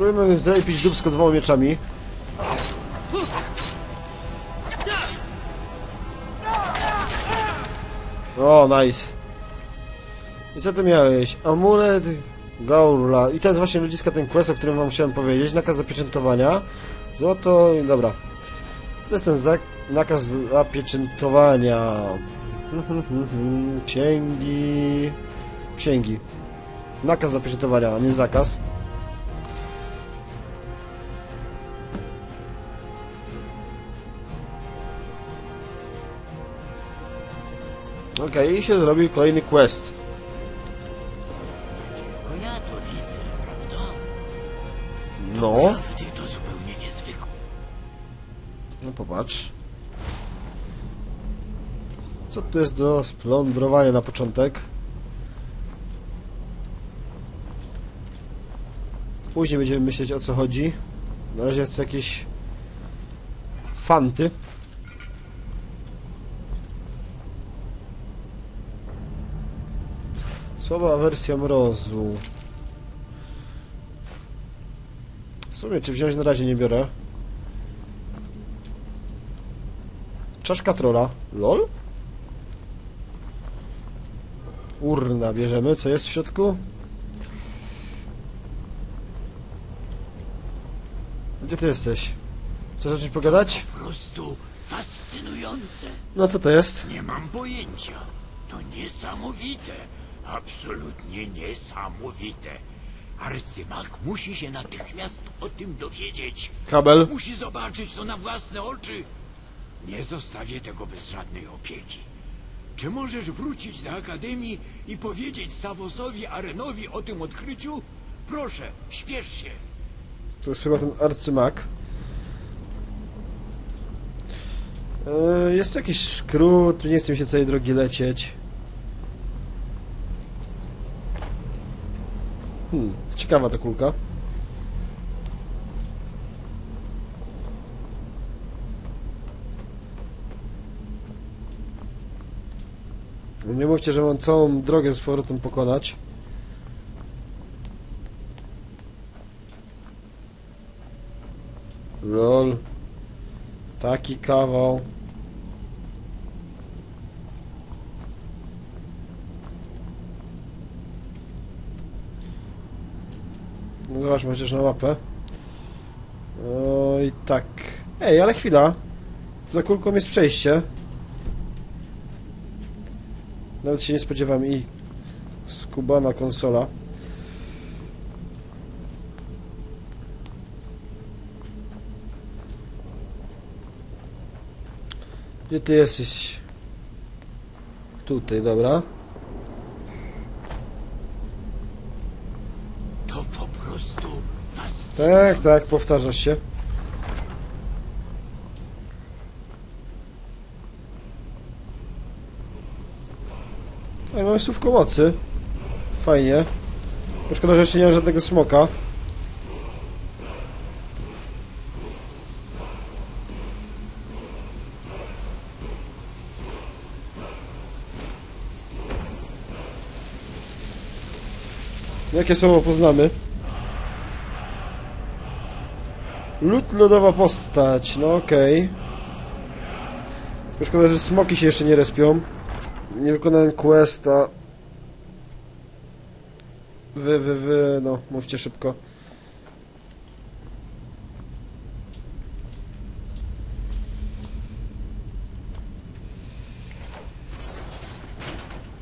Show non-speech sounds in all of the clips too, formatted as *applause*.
Spróbujmy zlepić dubsko dwoma mieczami. O, nice. I co ty miałeś? Amulet Gaurla. I to jest właśnie ludziska ten quest, o którym wam chciałem powiedzieć. Nakaz zapieczętowania. Złoto i dobra. Co to jest ten zak nakaz zapieczętowania? *laughs* Księgi... Księgi. Nakaz zapieczętowania, a nie zakaz. Okej, i się zrobił kolejny quest. No ja to widzę, prawda? No, Prawdy to zupełnie niezwykłe. no popatrz. Co tu jest do splądrowania na początek? Później będziemy myśleć o co chodzi. Na razie jest jakieś fanty. Słaba wersja mrozu. W sumie, czy wziąć na razie nie biorę. Czaszka trola. LOL? Urna bierzemy. Co jest w środku? Gdzie ty jesteś? Chcesz czymś pogadać? Po prostu fascynujące. No co to jest? Nie mam pojęcia. To niesamowite. Absolutnie niesamowite. Arcymag musi się natychmiast o tym dowiedzieć. Kabel. Musi zobaczyć to na własne oczy. Nie zostawię tego bez żadnej opieki. Czy możesz wrócić do Akademii i powiedzieć Savosowi Arenowi o tym odkryciu? Proszę, śpiesz się. To jest chyba ten arcymak. Yy, Jest jakiś skrót, nie chcę mi się całej drogi lecieć. Hmm, ciekawa ta kulka. Nie mówcie, że mam całą drogę z powrotem pokonać. Lol. Taki kawał. Zobaczmy chociaż na mapę. Oj, tak. Ej, ale chwila. Za kulką jest przejście. Nawet się nie spodziewam i skubana konsola. Gdzie ty jesteś? Tutaj, dobra. To po prostu fascynujące. Tak, tak, powtarzasz się. Ej, mamy słówko mocy. Fajnie. Tylko Szkoda, że jeszcze nie mam żadnego smoka. Jakie słowo poznamy? Lód lodowa postać, no okej. Okay. Szkoda, że smoki się jeszcze nie respią. Nie wykonałem questa. Wy, wy, wy, no, mówcie szybko.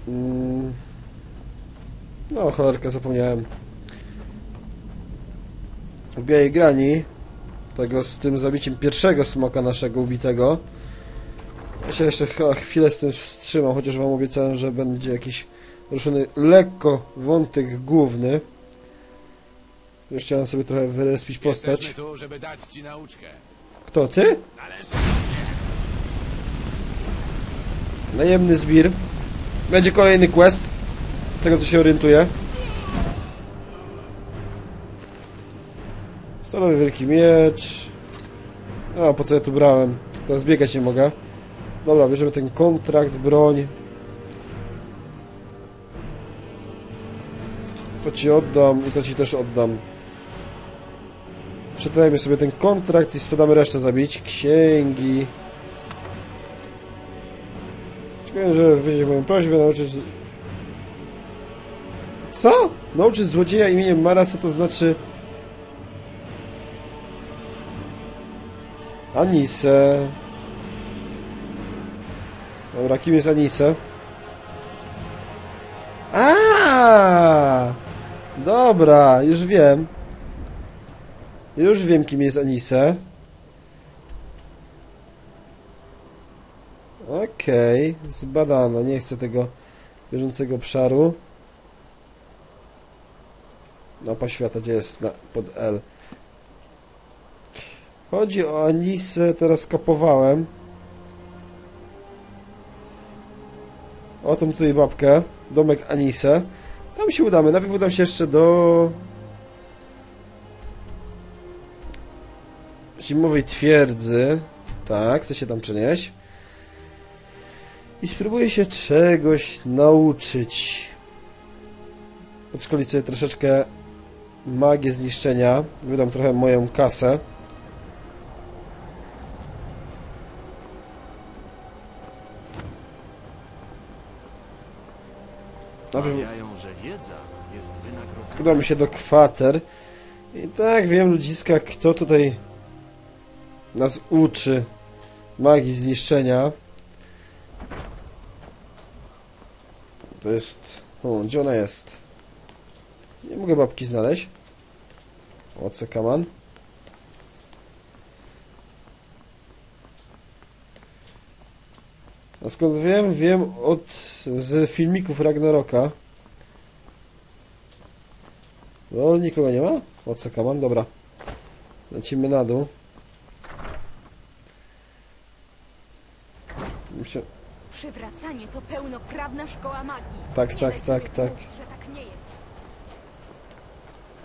Mm. No, cholerkę zapomniałem. W białej grani tego z tym zabiciem pierwszego smoka naszego ubitego. Ja się jeszcze chyba chwilę z tym wstrzymam, chociaż wam obiecałem, że będzie jakiś ruszony lekko wątek główny. Już chciałem sobie trochę wyrespić postać. Tu. Kto, ty? Najemny zbir. Będzie kolejny quest. Z tego co się orientuję. Stalowy wielki miecz. A po co ja tu brałem? Teraz biegać nie mogę. Dobra, bierzemy ten kontrakt, broń. To ci oddam i to ci też oddam. Przeczytajmy sobie ten kontrakt i sprzedamy resztę zabić. Księgi. Czekaj, że będzie moją prośbę nauczyć... Co? Nauczyć złodzieja imieniem Mara, co to znaczy... Anise. Dobra, kim jest Anise? A, Dobra, już wiem. Już wiem, kim jest Anise. Okej, zbadano. Nie chcę tego bieżącego obszaru. Mapa świata, gdzie jest? Na, pod L. Chodzi o Anisę, teraz kapowałem. O tą tutaj babkę. Domek Anisę. Tam się udamy. Najpierw udam się jeszcze do... Zimowej twierdzy. Tak, chcę się tam przenieść. I spróbuję się czegoś nauczyć. Podszkolić sobie troszeczkę magię zniszczenia. Wydam trochę moją kasę. Najpierw Mawiają, że wiedza jest wynagrodzona. udamy się do kwater. I tak wiem, ludziska, kto tutaj nas uczy magii zniszczenia. To jest... O, gdzie ona jest? Nie mogę babki znaleźć. O, co kaman? A skąd wiem? Wiem od z filmików Ragnaroka. No, nikogo nie ma? O, co kaman? Dobra. Lecimy na dół. Myślę... Przywracanie to pełnoprawna szkoła magii. Tak, tak, tak, tak. tak nie jest.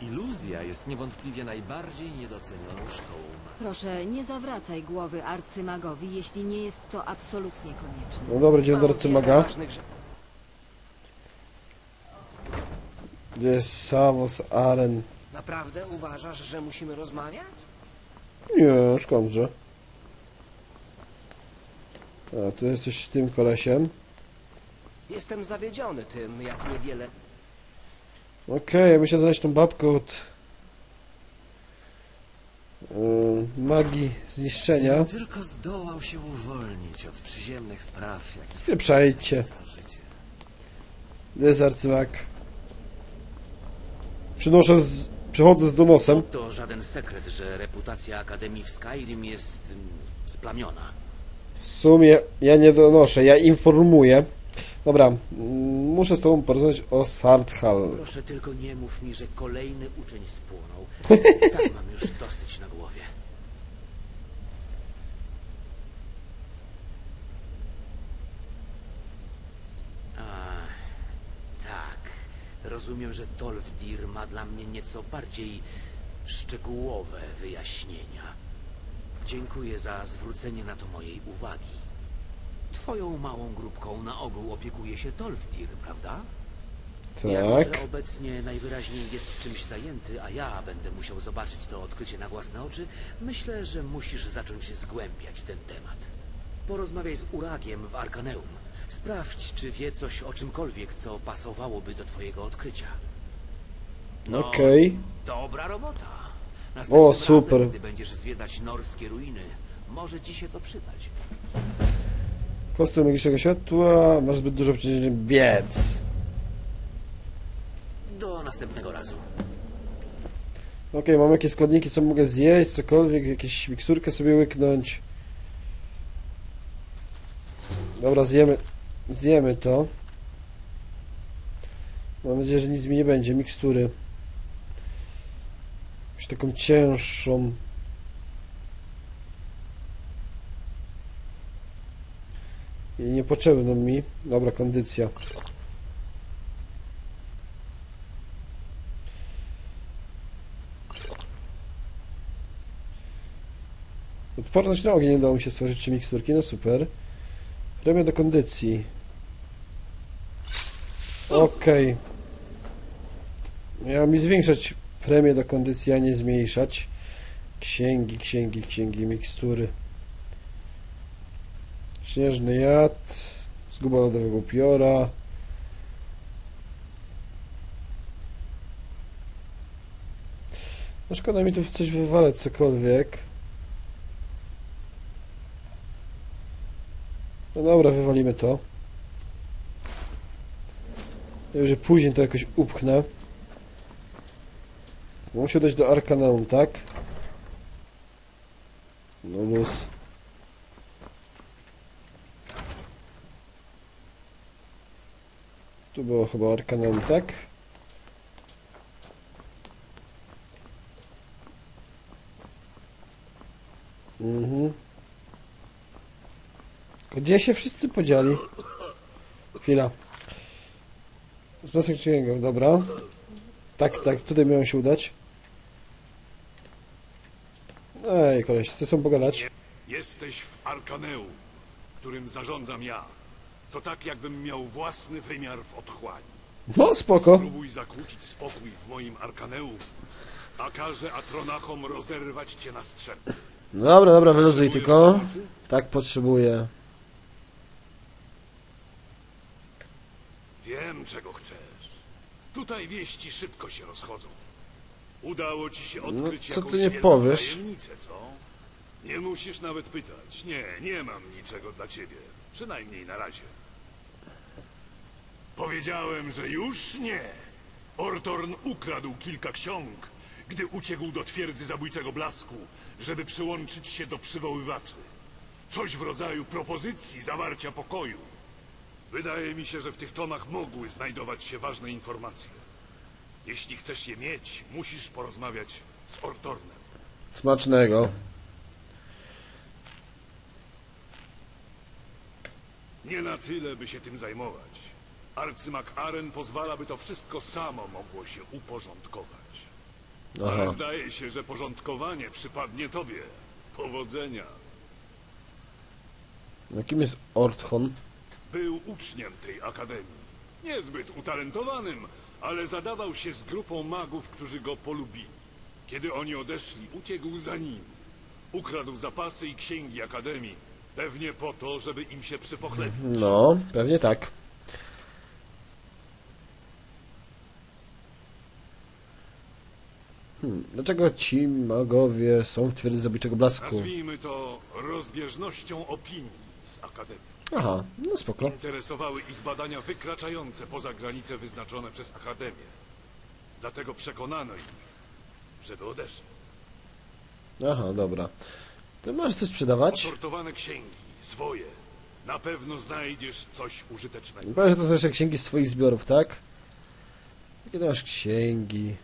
Iluzja jest niewątpliwie najbardziej niedocenioną szkołą. Proszę, nie zawracaj głowy arcymagowi, jeśli nie jest to absolutnie konieczne. No dobra, idziemy do Arcymaga. Gdzie jest Savos Aren? Naprawdę uważasz, że musimy rozmawiać? Nie, skądże. A, tu jesteś tym kolesiem. Jestem zawiedziony tym, jak niewiele. Okej, ja muszę znaleźć tą babkę od... Yy, magii zniszczenia. Gdybym tylko zdołał się uwolnić od przyziemnych spraw, jakich Spieprzajcie. jest arcymak? Przynoszę z... Przychodzę z donosem. To żaden sekret, że reputacja Akademii w Skyrim jest mm, splamiona. W sumie ja nie donoszę, ja informuję. Dobra, muszę z tobą porozmawiać o Sardhal. Proszę tylko nie mów mi, że kolejny uczeń spłonął. *laughs* Tak mam już dosyć na głowie. A, tak. Rozumiem, że Tolfdir ma dla mnie nieco bardziej szczegółowe wyjaśnienia. Dziękuję za zwrócenie na to mojej uwagi. Twoją małą grupką na ogół opiekuje się Tolfdir, prawda? Jako, Tak. że obecnie najwyraźniej jest czymś zajęty, a ja będę musiał zobaczyć to odkrycie na własne oczy, myślę, że musisz zacząć zgłębiać ten temat. Porozmawiaj z Uragiem w Arkaneum. Sprawdź, czy wie coś o czymkolwiek, co pasowałoby do twojego odkrycia. No, Okej. Dobra robota. Następnym O, super. Razem, gdy będziesz zwiedzać norskie ruiny, może ci się to przydać. Kostur magicznego światła, masz zbyt dużo przecięcia biec. Do następnego razu. Okej, mam jakieś składniki, co mogę zjeść, cokolwiek, jakieś miksturkę sobie łyknąć. Dobra, zjemy, zjemy to. Mam nadzieję, że nic mi nie będzie, mikstury. Jakąś taką cięższą. I niepotrzebną mi. Dobra, kondycja. Odporność na ogień nie udało mi się stworzyć trzy miksturki, no super. Premia do kondycji. Okej. Miała mi zwiększać premię do kondycji, a nie zmniejszać. Księgi, księgi, księgi, mikstury. Śnieżny jad. Zguba lodowego upiora. No szkoda mi tu coś wywalać cokolwiek. No dobra, wywalimy to. Ja że później to jakoś upchnę. Muszę dojść do Arkaneum, tak? No luz. Tu było chyba Arkaneum, tak? Mhm. Gdzie się wszyscy podzieli? Chwila. Zasek księgą, dobra. Tak, tak, tutaj miałem się udać. Ej, koleś, chcę sobie pogadać. Jesteś w Arkaneum, którym zarządzam ja. To tak, jakbym miał własny wymiar w otchłani. No, spoko. Spróbuj zakłócić spokój w moim Arkaneum, a każę Atronachom rozerwać cię na strzępy. No dobra, dobra, wyluzuj tylko. pomocy? Tak potrzebuję. Wiem, czego chcesz. Tutaj wieści szybko się rozchodzą. Udało ci się No, odkryć co ty nie powiesz? tajemnicę, co? Nie musisz nawet pytać. Nie, nie mam niczego dla ciebie. Przynajmniej na razie. Powiedziałem, że już nie. Ortorn ukradł kilka ksiąg, gdy uciekł do twierdzy zabójczego blasku, żeby przyłączyć się do przywoływaczy. Coś w rodzaju propozycji zawarcia pokoju. Wydaje mi się, że w tych tomach mogły znajdować się ważne informacje. Jeśli chcesz je mieć, musisz porozmawiać z Ortornem. Smacznego. Nie na tyle, by się tym zajmować. Arcymak Aren pozwala, by to wszystko samo mogło się uporządkować. Aha. Ale zdaje się, że porządkowanie przypadnie tobie. Powodzenia. No, kim jest Orthon? Był uczniem tej akademii. Niezbyt utalentowanym, ale zadawał się z grupą magów, którzy go polubili. Kiedy oni odeszli, uciekł za nimi. Ukradł zapasy i księgi akademii. Pewnie po to, żeby im się przypochlebić. No, pewnie tak. Hmm, dlaczego ci magowie są w twierdzy zabójczego blasku? Nazwijmy to rozbieżnością opinii z akademii. Aha, no spoko. Interesowały ich badania wykraczające poza granice wyznaczone przez akademię. Dlatego przekonano ich, żeby odeszli. Aha, dobra. To możesz coś sprzedawać? Osortowane księgi, swoje. Na pewno znajdziesz coś użytecznego. Powiedz, że to są jeszcze księgi z twoich zbiorów, tak? Jakie to masz księgi?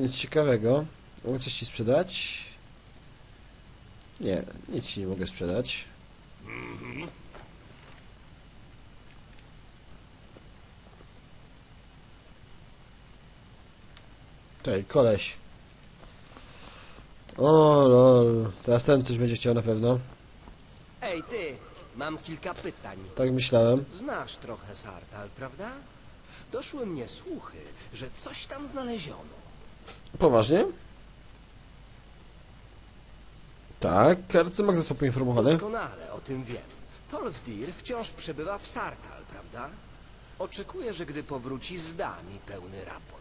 Nic ciekawego. Mogę coś ci sprzedać? Nie, nic ci nie mogę sprzedać. Tej, koleś. O lol, teraz ten coś będzie chciał na pewno. Ej, ty, mam kilka pytań. Tak myślałem. Znasz trochę Sartal, prawda? Doszły mnie słuchy, że coś tam znaleziono. Poważnie? Tak, arcymak został poinformowany. Doskonale o tym wiem. Tolfdir wciąż przebywa w Sartal, prawda? Oczekuję, że gdy powróci, zda mi pełny raport.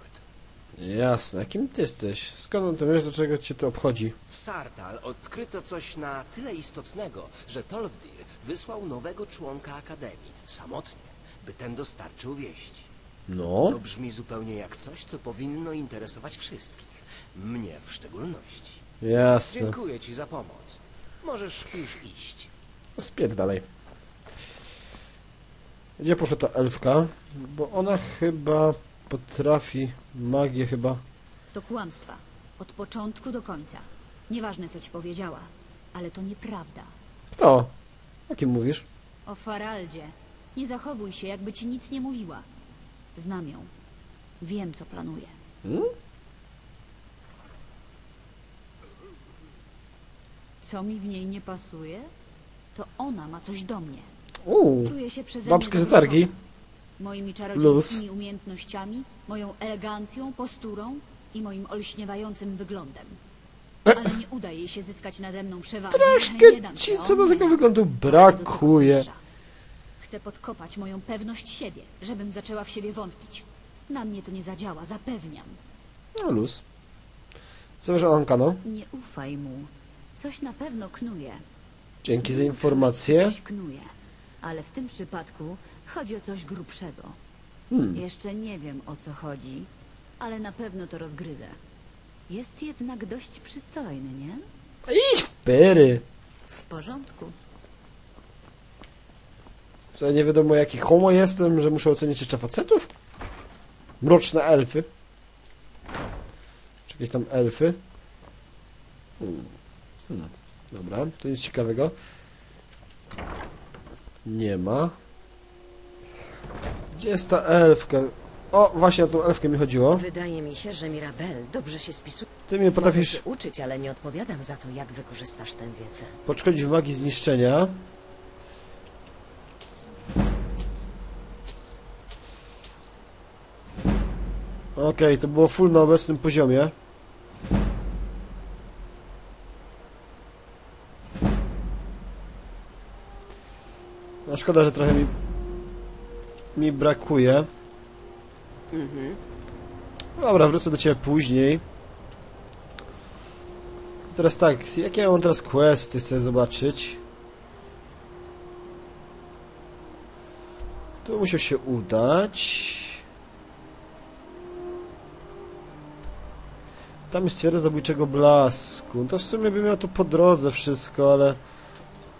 Jasne, kim ty jesteś? Skąd to wiesz, do czego cię to obchodzi? W Sartal odkryto coś na tyle istotnego, że Tolfdir wysłał nowego członka Akademii, samotnie, by ten dostarczył wieści. No, To brzmi zupełnie jak coś, co powinno interesować wszystkich. Mnie w szczególności. jasne. Dziękuję ci za pomoc. Możesz już iść. Spierdalej. Gdzie poszła ta elfka? Bo ona chyba potrafi magię chyba. To kłamstwa. Od początku do końca. Nieważne, co ci powiedziała, ale to nieprawda. Kto? O kim mówisz? O Faraldzie. Nie zachowuj się, jakby ci nic nie mówiła. Znam ją. Wiem, co planuje. Hmm? Co mi w niej nie pasuje? To ona ma coś do mnie. Uuu, Czuję się przeze babskie mnie zatargi. Moimi czarodziejskimi umiejętnościami, moją elegancją, posturą i moim olśniewającym wyglądem. Ale nie uda jej się zyskać nade mną przewagi. Troszkę Nie dam ci co do tego wyglądu do tego brakuje. Chcę podkopać moją pewność siebie, żebym zaczęła w siebie wątpić. Na mnie to nie zadziała, zapewniam. No luz. Co wiesz o Ankano? Nie ufaj mu. Coś na pewno knuje. Dzięki za informację. Coś knuje. Ale w tym przypadku chodzi o coś grubszego. Hmm. Jeszcze nie wiem o co chodzi, ale na pewno to rozgryzę. Jest jednak dość przystojny, nie? Idź w pyry. W porządku. Co nie wiadomo jaki homo jestem, że muszę ocenić jeszcze facetów? Mroczne elfy. Czy jakieś tam elfy? Hmm. Hmm. Dobra, to nic ciekawego. Nie ma. Gdzie jest ta elfka? O, właśnie o tą elfkę mi chodziło. Wydaje mi się, że Mirabel dobrze się spisuje. Ty mnie potrafisz uczyć, ale nie odpowiadam za to, jak wykorzystasz tę wiedzę. podszkolić w magii zniszczenia. Okej, to było full na obecnym poziomie. No szkoda, że trochę mi mi brakuje. Mhm. Dobra, wrócę do Ciebie później. Teraz tak, jakie ja mam teraz questy, chcę zobaczyć. Tu musiał się udać. Tam jest twierdza zabójczego blasku. No To w sumie bym miał to po drodze wszystko, ale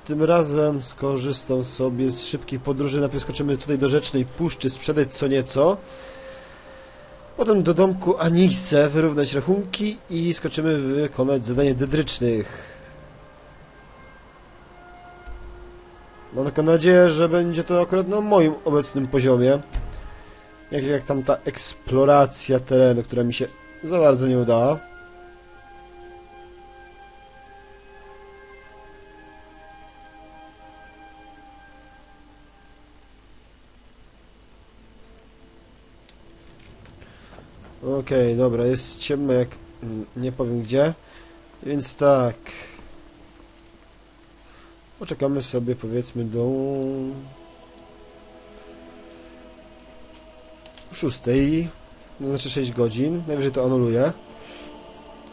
tym razem skorzystam sobie z szybkiej podróży. Najpierw skoczymy tutaj do Rzecznej Puszczy, sprzedać co nieco. Potem do domku Anise wyrównać rachunki i skoczymy wykonać zadanie dedrycznych. Mam taką nadzieję, że będzie to akurat na moim obecnym poziomie. Jak, jak tam ta eksploracja terenu, która mi się za bardzo nie udała. Okej, dobra, jest ciemno jak nie powiem gdzie. Więc tak. Poczekamy sobie powiedzmy do szóstej. To znaczy 6 godzin. Najwyżej to anuluję.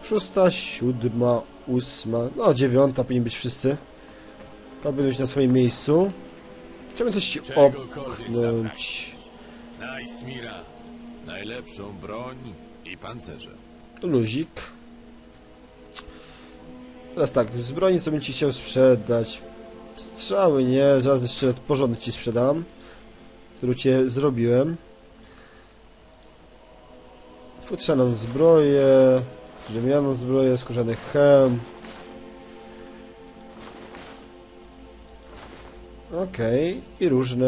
Szósta, siódma, ósma, no dziewiąta powinni być wszyscy. To być na swoim miejscu. Chciałbym coś ci opchnąć. Najsmira. Najlepszą broń i pancerze. Luzik. Teraz tak, z broni co bym ci chciał sprzedać? Strzały nie, żelazny sztylet porządny ci sprzedam. Który cię zrobiłem. Futrzaną zbroję, drzemianą zbroję, skórzany hełm. Okej, i różne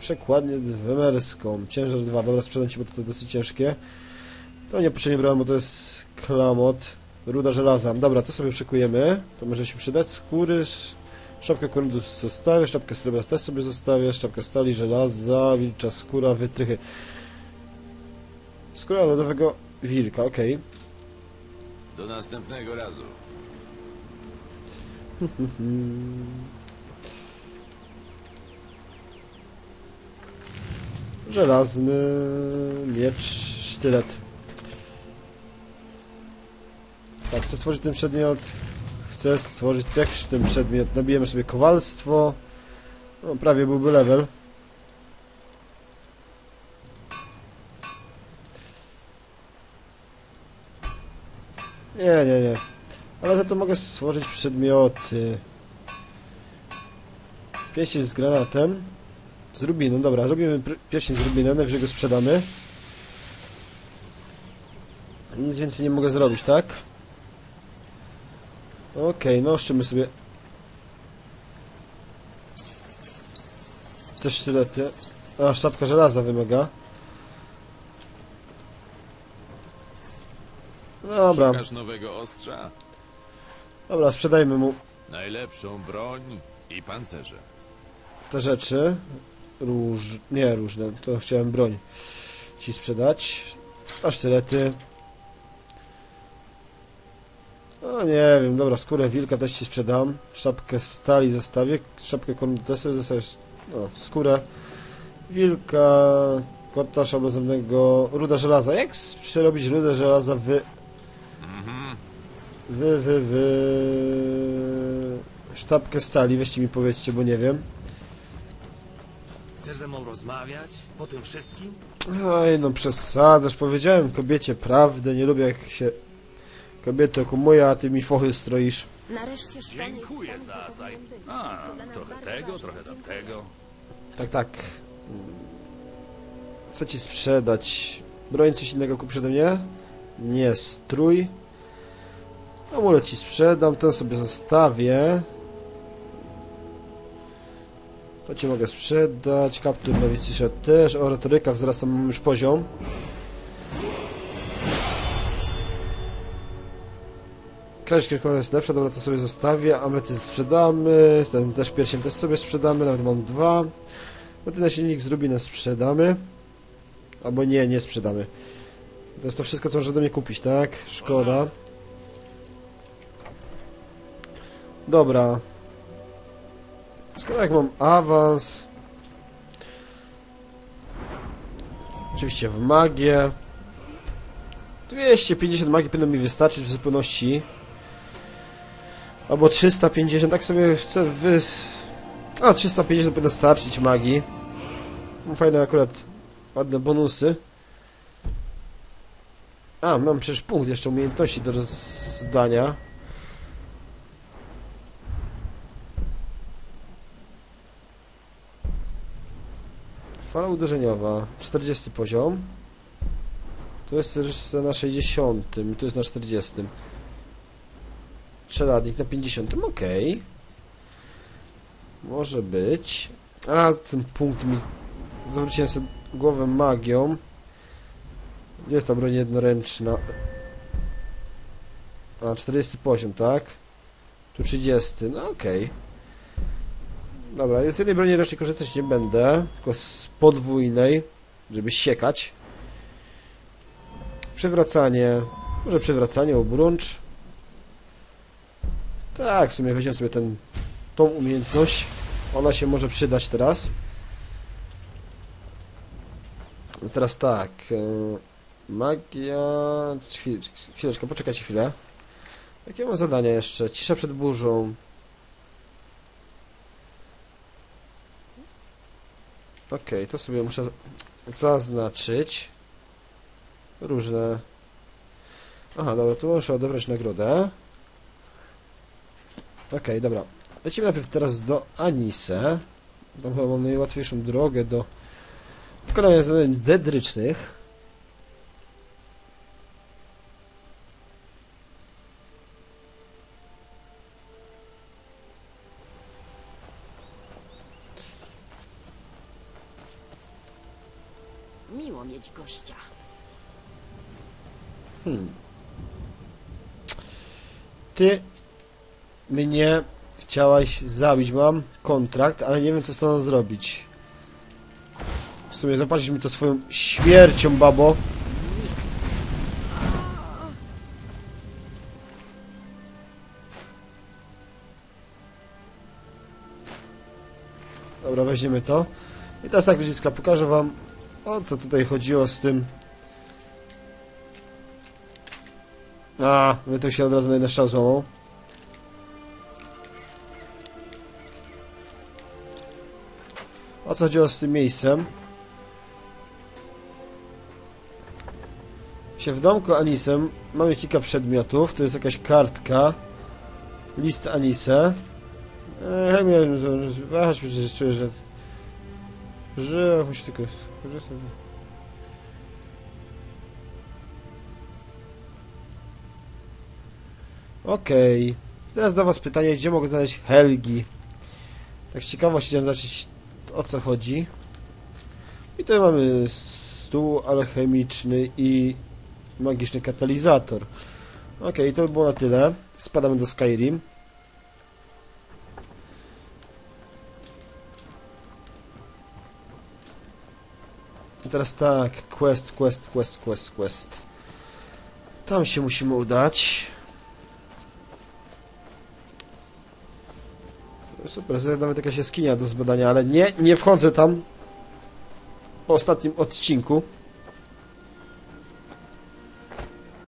przekładnię wemerską. Ciężar 2, dobra, sprzedam ci, bo to, to dosyć ciężkie. To nie brałem, bo to jest klamot. Ruda żelaza. Dobra, to sobie przekujemy. To może się przydać. Skóry, sz- szapkę korundu zostawię, szapkę srebra też sobie zostawię, szapkę stali, żelaza, wilcza skóra, wytrychy. Skóra lodowego wilka, okej. Do następnego razu. *laughs* Żelazny miecz, sztylet. Tak, chcę stworzyć ten przedmiot. Chcę stworzyć też ten przedmiot. Nabijemy sobie kowalstwo. No, prawie byłby level. Nie, nie, nie. Ale za to mogę stworzyć przedmioty. Pieścień z granatem. Z rubiną, dobra, robimy pierścień z rubinem, najwyżej go sprzedamy. Nic więcej nie mogę zrobić, tak? Okej, no oszczymy sobie te sztylety. A, sztabka żelaza wymaga. Dobra, Szukasz nowego ostrza? dobra, sprzedajmy mu Najlepszą broń i pancerze. te rzeczy. Róż... nie różne, to chciałem broń ci sprzedać. A sztylety. No nie wiem, dobra, skórę wilka też ci sprzedam. Szapkę stali zostawię, szapkę kornitesu zostawię, no, skórę wilka, kota szablozemnego, ruda żelaza. Jak przerobić rudę żelaza w... Wy, wy, wy... Sztabkę stali, weźcie mi powiedzcie, bo nie wiem. Chcesz ze mną rozmawiać? Po tym wszystkim? Oj, no przesadzasz, powiedziałem kobiecie prawdę, nie lubię jak się kobiety okumuje, a ty mi fochy stroisz. Nareszcie szpan Dziękuję jest tam, za gdzie zaj... powinien być. A, To dla nas trochę bardzo tego, ważne. trochę tamtego. Tak, tak. Co ci sprzedać? Broń coś innego kupisz ode mnie? Nie, strój. Amulet ci sprzedam, ten sobie zostawię. To ci mogę sprzedać. Kaptur nowicjusza też. O retorykach zaraz tam mam już poziom. Kraść kilkowa jest lepsza, dobra, to sobie zostawię. Ametyst sprzedamy. Ten też pierścień też sobie sprzedamy, nawet mam dwa. No ten silnik z Rubinem sprzedamy. Albo nie, nie sprzedamy. To jest to wszystko, co można do mnie kupić, tak? Szkoda. Dobra. Skoro jak mam awans... Oczywiście w magię. 250 magii powinno mi wystarczyć w zupełności. Albo 350, tak sobie chcę wy... A, 350 powinno starczyć magii. Mam fajne akurat ładne bonusy. A, mam przecież punkt jeszcze umiejętności do rozdania. Fala uderzeniowa, 40 poziom. Tu jest też na 60, tu jest na 40. Czeladnik na 50, okej. Może być. A, ten punkt mi... Zawróciłem sobie głowę magią. Jest ta broń jednoręczna? A, 40 poziom, tak? Tu 30, no okej. Dobra, z jednej broni raczej korzystać nie będę, tylko z podwójnej, żeby siekać. Przywracanie. Może przywracanie, obrącz. Tak, w sumie weźmiemy sobie ten, tą umiejętność. Ona się może przydać teraz. Teraz tak. e, Magia... Chwil, chwileczkę, poczekajcie chwilę. Jakie mam zadania jeszcze? Cisza przed burzą. Okej, to sobie muszę zaznaczyć. Różne. Aha, dobra, tu muszę odebrać nagrodę. Okej, dobra. Lecimy najpierw teraz do Anise. Tam chyba mam najłatwiejszą drogę do wykonania zadań dedrycznych. Ty mnie chciałaś zabić. Mam kontrakt, ale nie wiem co z tą zrobić. W sumie zapłacisz mi to swoją śmiercią, babo. Dobra, weźmiemy to. I teraz tak, widzicie, pokażę wam o co tutaj chodziło z tym. A, my to się od razu jeden strzał złamał. O co chodziło z tym miejscem? Się w domku Anisem mamy kilka przedmiotów. To jest jakaś kartka. List Anise. Eee, miałem wahać, przecież czuję, że... Że musi tylko skorzystać. Okej. Teraz do was pytanie, gdzie mogę znaleźć Helgi? Tak z ciekawości chciałem o co chodzi. I tutaj mamy stół alchemiczny i magiczny katalizator. Okej, to by było na tyle. Spadamy do Skyrim. I teraz tak, quest, quest, quest, quest, quest. Tam się musimy udać. Super, jest nawet jakaś jaskinia do zbadania, ale nie, nie wchodzę tam. Po ostatnim odcinku.